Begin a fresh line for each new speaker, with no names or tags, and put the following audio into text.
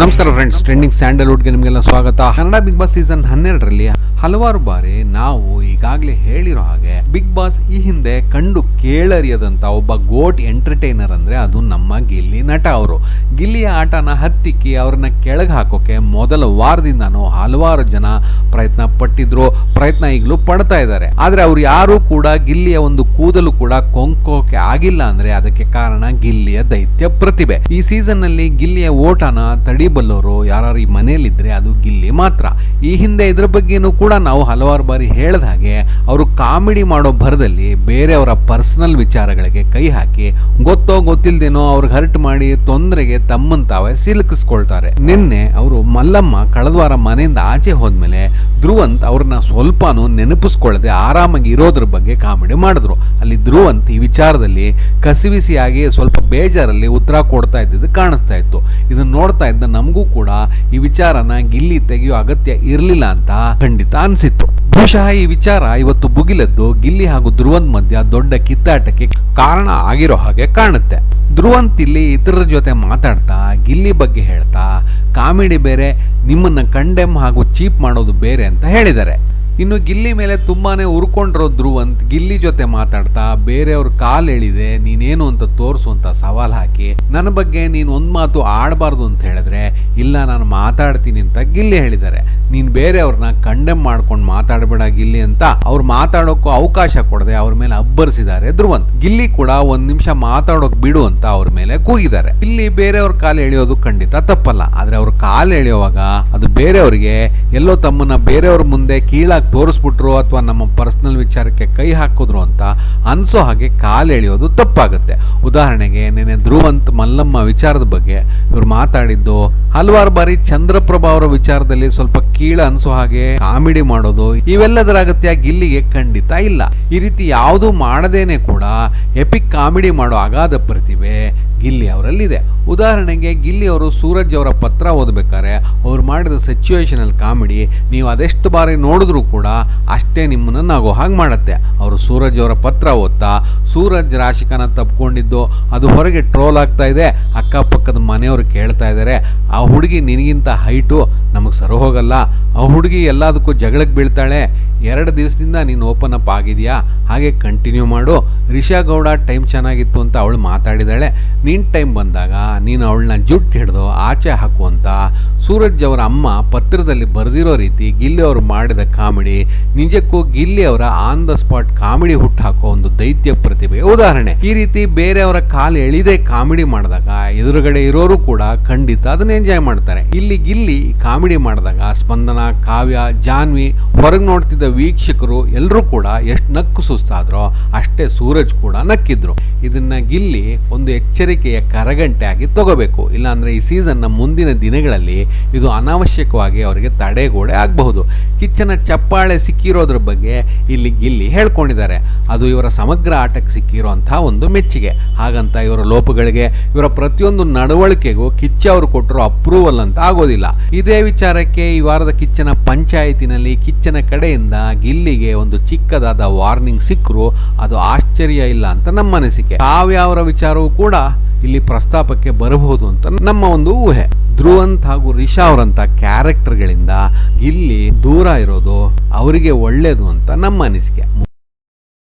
ನಮಸ್ಕಾರ friends trending ಸ್ಯಾಂಡಲ್ವುಡ್ಗೆ ನಿಮಗೆಲ್ಲ ಸ್ವಾಗತ. ಕನ್ನಡ ಬಿಗ್ ಬಾಸ್ ಸೀಸನ್ ಹನ್ನೆರಡರಲ್ಲಿ ಹಲವಾರು ಬಾರಿ ನಾವು ಈಗಾಗಲೇ ಹೇಳಿರೋ ಹಾಗೆ ಬಿಗ್ ಬಾಸ್ ಈ ಹಿಂದೆ ಕಂಡು ಕೇಳರಿಯದಂತ ಒಬ್ಬ ಗೋಟ್ ಎಂಟರ್ಟೈನರ್ ಅಂದ್ರೆ ಅದು ನಮ್ಮ ಗಿಲ್ಲಿ ನಟ ಅವರು. ಗಿಲ್ಲಿಯ ಆಟನ ಹತ್ತಿಕ್ಕಿ ಅವ್ರನ್ನ ಕೆಳಗೆ ಹಾಕೋಕೆ ಮೊದಲ ವಾರದಿಂದನೂ ಹಲವಾರು ಜನ ಪ್ರಯತ್ನ ಪಟ್ಟಿದ್ರು, ಪ್ರಯತ್ನ ಈಗಲೂ ಪಡ್ತಾ ಇದ್ದಾರೆ. ಆದ್ರೆ ಅವ್ರು ಯಾರು ಕೂಡ ಗಿಲ್ಲಿಯ ಒಂದು ಕೂದಲು ಕೂಡ ಕೊಂಕೋಕೆ ಆಗಿಲ್ಲ ಅಂದ್ರೆ ಅದಕ್ಕೆ ಕಾರಣ ಗಿಲ್ಲಿಯ ದೈತ್ಯ ಪ್ರತಿಭೆ. ಈ ಸೀಸನ್ನಲ್ಲಿ ಗಿಲ್ಲಿಯ ಓಟನ ತಡಿಬಲ್ಲವರು ಯಾರು ಈ ಮನೆಯಲ್ಲಿದ್ದರೆ ಅದು ಗಿಲ್ಲಿ ಮಾತ್ರ. ಈ ಹಿಂದೆ ಇದ್ರ ಬಗ್ಗೆನೂ ಕೂಡ ನಾವು ಹಲವಾರು ಬಾರಿ ಹೇಳಿದ ಹಾಗೆ ಅವರು ಕಾಮಿಡಿ ಮಾಡೋ ಭರದಲ್ಲಿ ಬೇರೆಯವರ ಪರ್ಸನಲ್ ವಿಚಾರಗಳಿಗೆ ಕೈ ಹಾಕಿ ಗೊತ್ತೋ ಗೊತ್ತಿಲ್ದೇನೋ ಅವ್ರಿಗೆ ಹರ್ಟ್ ಮಾಡಿ ತೊಂದರೆಗೆ ತಮ್ಮನ್ ತಾವೇ ಸಿಲುಕಿಸ್ಕೊಳ್ತಾರೆ. ನಿನ್ನೆ ಅವರು ಮಲ್ಲಮ್ಮ ಕಳೆದ ವಾರ ಮನೆಯಿಂದ ಆಚೆ ಹೋದ್ಮೇಲೆ ಧ್ರುವಂತ್ ಅವ್ರನ್ನ ಸ್ವಲ್ಪನೂ ನೆನಪಿಸ್ಕೊಳ್ಳದೆ ಆರಾಮಾಗಿ ಇರೋದ್ರ ಬಗ್ಗೆ ಕಾಮಿಡಿ ಮಾಡಿದ್ರು. ಅಲ್ಲಿ ಧ್ರುವಂತ್ ಈ ವಿಚಾರದಲ್ಲಿ ಕಸಿವಿಸಿಯಾಗಿ ಸ್ವಲ್ಪ ಬೇಜಾರಲ್ಲಿ ಉತ್ತರ ಕೊಡ್ತಾ ಇದ್ದಿದ್ದು ಕಾಣಿಸ್ತಾ ಇತ್ತು. ಇದನ್ನ ನೋಡ್ತಾ ಇದ್ದ ನಮಗೂ ಕೂಡ ಈ ವಿಚಾರನ ಗಿಲ್ಲಿ ತೆಗೆಯೋ ಅಗತ್ಯ ಇರಲಿಲ್ಲ ಅಂತ ಖಂಡಿತ ಅನ್ಸಿತ್ತು. ಬಹುಶಃ ಈ ವಿಚಾರ ಇವತ್ತು ಬುಗಿಲೆದ್ದು ಗಿಲ್ಲಿ ಹಾಗೂ ಧ್ರುವಂತ್ ಮಧ್ಯ ದೊಡ್ಡ ಕಿತ್ತಾಟಕ್ಕೆ ಕಾರಣ ಆಗಿರೋ ಹಾಗೆ ಕಾಣುತ್ತೆ. ಧ್ರುವಂತ್ ಇಲ್ಲಿ ಇತರರ ಜೊತೆ ಮಾತಾಡ್ತಾ, ಗಿಲ್ಲಿ ಬಗ್ಗೆ ಹೇಳ್ತಾ, ಕಾಮಿಡಿ ಬೇರೆ, ನಿಮ್ಮನ್ನ ಕಂಡೆಮ್ ಹಾಗೂ ಚೀಪ್ ಮಾಡೋದು ಬೇರೆ ಅಂತ ಹೇಳಿದ್ದಾರೆ. ಇನ್ನು ಗಿಲ್ಲಿ ಮೇಲೆ ತುಂಬಾನೇ ಉರ್ಕೊಂಡಿರೋ ಅಂತ ಗಿಲ್ಲಿ ಜೊತೆ ಮಾತಾಡ್ತಾ ಬೇರೆಯವ್ರ ಕಾಲ್ ಹೇಳಿದೆ ನೀನೇನು ಅಂತ ತೋರಿಸು ಅಂತ ಸವಾಲ್ ಹಾಕಿ, ನನ್ನ ಬಗ್ಗೆ ನೀನು ಒಂದು ಮಾತು ಆಡಬಾರ್ದು ಅಂತ ಹೇಳಿದ್ರೆ, ಇಲ್ಲ ನಾನು ಮಾತಾಡ್ತೀನಿ ಅಂತ ಗಿಲ್ಲಿ ಹೇಳಿದ್ದಾರೆ. ನೀನು ಬೇರೆಯವ್ರನ್ನ ಕಂಡೆಮ್ ಮಾಡ್ಕೊಂಡು ಮಾತಾಡಬೇಡ ಗಿಲ್ಲಿ ಅಂತ ಅವ್ರು ಮಾತಾಡೋಕ್ಕೂ ಅವಕಾಶ ಕೊಡದೆ, ಅವ್ರ ಮೇಲೆ ಅಬ್ಬರಿಸಿದ್ದಾರೆ ಧ್ರುವಂತ್. ಗಿಲ್ಲಿ ಕೂಡ ಒಂದ್ ನಿಮಿಷ ಮಾತಾಡೋಕ್ ಬಿಡು ಅಂತ ಅವ್ರ ಮೇಲೆ ಕೂಗಿದ್ದಾರೆ. ಇಲ್ಲಿ ಬೇರೆಯವ್ರ ಕಾಲು ಎಳೆಯೋದು ಖಂಡಿತ ತಪ್ಪಲ್ಲ, ಆದ್ರೆ ಅವ್ರ ಕಾಲು ಎಳೆಯುವಾಗ ಅದು ಬೇರೆಯವ್ರಿಗೆ ಎಲ್ಲೋ ತಮ್ಮನ್ನ ಬೇರೆಯವ್ರ ಮುಂದೆ ಕೀಳಾಗಿ ತೋರಿಸ್ಬಿಟ್ರು ಅಥವಾ ನಮ್ಮ ಪರ್ಸ್ನಲ್ ವಿಚಾರಕ್ಕೆ ಕೈ ಹಾಕಿದ್ರು ಅಂತ ಅನ್ಸೋ ಹಾಗೆ ಕಾಲು ಎಳೆಯೋದು ತಪ್ಪಾಗುತ್ತೆ. ಉದಾಹರಣೆಗೆ ನಿನ್ನೆ ಧ್ರುವಂತ್ ಮಲ್ಲಮ್ಮ ವಿಚಾರದ ಬಗ್ಗೆ ಇವರು ಮಾತಾಡಿದ್ದು, ಹಲವಾರು ಬಾರಿ ಚಂದ್ರಪ್ರಭಾ ಅವರ ವಿಚಾರದಲ್ಲಿ ಸ್ವಲ್ಪ ಕೀಳ ಅನ್ಸೋ ಹಾಗೆ ಕಾಮಿಡಿ ಮಾಡೋದು ಇವೆಲ್ಲದರ ಅಗತ್ಯ ಗಿಲ್ಲಿಗೆ ಖಂಡಿತ ಇಲ್ಲ. ಈ ರೀತಿ ಯಾವುದು ಮಾಡದೇನೆ ಕೂಡ ಎಪಿಕ್ ಕಾಮಿಡಿ ಮಾಡೋ ಅಗಾಧ ಪ್ರತಿಭೆ ಗಿಲ್ಲಿ ಅವರಲ್ಲಿದೆ. ಉದಾಹರಣೆಗೆ ಗಿಲ್ಲಿ ಅವರು ಸೂರಜ್ ಅವರ ಪತ್ರ ಓದಬೇಕಾದ್ರೆ ಅವ್ರು ಮಾಡಿದ ಸಿಚುವೇಶನಲ್ ಕಾಮಿಡಿ ನೀವು ಅದೆಷ್ಟು ಬಾರಿ ನೋಡಿದ್ರೂ ಕೂಡ ಅಷ್ಟೇ ನಿಮ್ಮನ್ನು ನಗೋ ಹಾಗೆ ಮಾಡುತ್ತೆ. ಅವರು ಸೂರಜ್ ಅವರ ಪತ್ರ ಓದ್ತಾ ಸೂರಜ್ ರಾಶಿಕನ ತಪ್ಕೊಂಡಿದ್ದು ಅದು ಹೊರಗೆ ಟ್ರೋಲ್ ಆಗ್ತಾ ಇದೆ. ಅಕ್ಕಪಕ್ಕದ ಮನೆಯವರು ಕೇಳ್ತಾ ಇದ್ದಾರೆ ಆ ಹುಡುಗಿ ನಿನಗಿಂತ ಹೈಟು ನಮಗೆ ಸರಿ ಹೋಗಲ್ಲ. ಆ ಹುಡುಗಿ ಎಲ್ಲದಕ್ಕೂ ಜಗಳಕ್ಕೆ ಬೀಳ್ತಾಳೆ. ಎರಡು ದಿವಸದಿಂದ ನೀನು ಓಪನ್ ಅಪ್ ಆಗಿದೆಯಾ? ಹಾಗೆ ಕಂಟಿನ್ಯೂ ಮಾಡು. ರಿಷಾ ಗೌಡ ಟೈಮ್ ಚೆನ್ನಾಗಿತ್ತು ಅಂತ ಅವಳು ಮಾತಾಡಿದಾಳೆ. ನಿನ್ನ ಟೈಮ್ ಬಂದಾಗ ನೀನು ಅವಳನ್ನ ಜುಟ್ಟು ಹಿಡಿದು ಆಚೆ ಹಾಕು ಅಂತ ಸೂರಜ್ ಅವರ ಅಮ್ಮ ಪತ್ರದಲ್ಲಿ ಬರೆದಿರೋ ರೀತಿ ಗಿಲ್ಲಿ ಅವರು ಮಾಡಿದ ಕಾಮಿಡಿ, ನಿಜಕ್ಕೂ ಗಿಲ್ಲಿ ಅವರ ಆನ್ ದ ಸ್ಪಾಟ್ ಕಾಮಿಡಿ ಹುಟ್ಟು ಹಾಕೋ ಒಂದು ದೈತ್ಯ ಪ್ರತಿಭೆ ಉದಾಹರಣೆ, ಈ ರೀತಿ ಬೇರೆಯವರ ಕಾಲು ಎಳಿದೆ ಕಾಮಿಡಿ ಮಾಡಿದಾಗ, ಎದುರುಗಡೆ ಇರೋರು ಕೂಡ ಖಂಡಿತ ಅದನ್ನ ಎಂಜಾಯ್ ಮಾಡ್ತಾರೆ. ಇಲ್ಲಿ ಗಿಲ್ಲಿ ಕಾಮಿಡಿ ಮಾಡಿದಾಗ, ಸ್ಪಂದನ, ಕಾವ್ಯ, ಜಾನ್ವಿ ಹೊರಗೆ ನೋಡ್ತಿದ್ದ ವೀಕ್ಷಕರು ಎಲ್ಲರೂ ಕೂಡ ಎಷ್ಟು ನಕ್ಕು ಸುಸ್ತಾದ್ರೋ ಅಷ್ಟೇ ಸೂರಜ್ ಕೂಡ ನಕ್ಕಿದ್ರು. ಇದನ್ನ ಗಿಲ್ಲಿ ಒಂದು ಎಚ್ಚರಿಕೆಯ ಕರಗಂಟೆ ಆಗಿ ತಗೋಬೇಕು. ಇಲ್ಲಾಂದ್ರೆ ಈ ಸೀಸನ್ನ ಮುಂದಿನ ದಿನಗಳಲ್ಲಿ ಇದು ಅನಾವಶ್ಯಕವಾಗಿ ಅವರಿಗೆ ತಡೆಗೋಡೆ ಆಗಬಹುದು. ಕಿಚ್ಚನ ಚಪ್ಪಾಳೆ ಸಿಕ್ಕಿರೋದ್ರ ಬಗ್ಗೆ ಇಲ್ಲಿ ಗಿಲ್ಲಿ ಹೇಳ್ಕೊಂಡಿದ್ದಾರೆ. ಅದು ಇವರ ಸಮಗ್ರ ಆಟಕ್ಕೆ ಸಿಕ್ಕಿರುವಂತಹ ಒಂದು ಮೆಚ್ಚುಗೆ. ಹಾಗಂತ ಇವರ ಲೋಪಗಳಿಗೆ, ಇವರ ಪ್ರತಿಯೊಂದು ನಡವಳಿಕೆಗೂ ಕಿಚ್ಚ ಅವರು ಕೊಟ್ಟರು ಅಪ್ರೂವಲ್ ಅಂತ ಆಗೋದಿಲ್ಲ. ಇದೇ ವಿಚಾರಕ್ಕೆ ಈ ವಾರದ ಕಿಚ್ಚನ ಪಂಚಾಯತಿನಲ್ಲಿ, ಕಿಚ್ಚನ ಕಡೆಯಿಂದ ಗಿಲ್ಲಿಗೆ ಒಂದು ಚಿಕ್ಕದಾದ ವಾರ್ನಿಂಗ್ ಸಿಕ್ಕರು, ಅದು ಆಶ್ಚರ್ಯ ಇಲ್ಲ ಅಂತ ನಮ್ಮ ಅನಿಸಿಕೆ. ಕಾವ್ಯಾವರ ವಿಚಾರವೂ ಕೂಡ ಇಲ್ಲಿ ಪ್ರಸ್ತಾಪಕ್ಕೆ ಬರಬಹುದು ಅಂತ ನಮ್ಮ ಒಂದು ಊಹೆ. ಧ್ರುವಂತ್ ಹಾಗೂ ರಿಷಾ ಅವರಂತ ಕ್ಯಾರೆಕ್ಟರ್ಗಳಿಂದ ಗಿಲ್ಲಿ ದೂರ ಇರೋದು ಅವರಿಗೆ ಒಳ್ಳೇದು ಅಂತ ನಮ್ಮ ಅನಿಸಿಕೆ.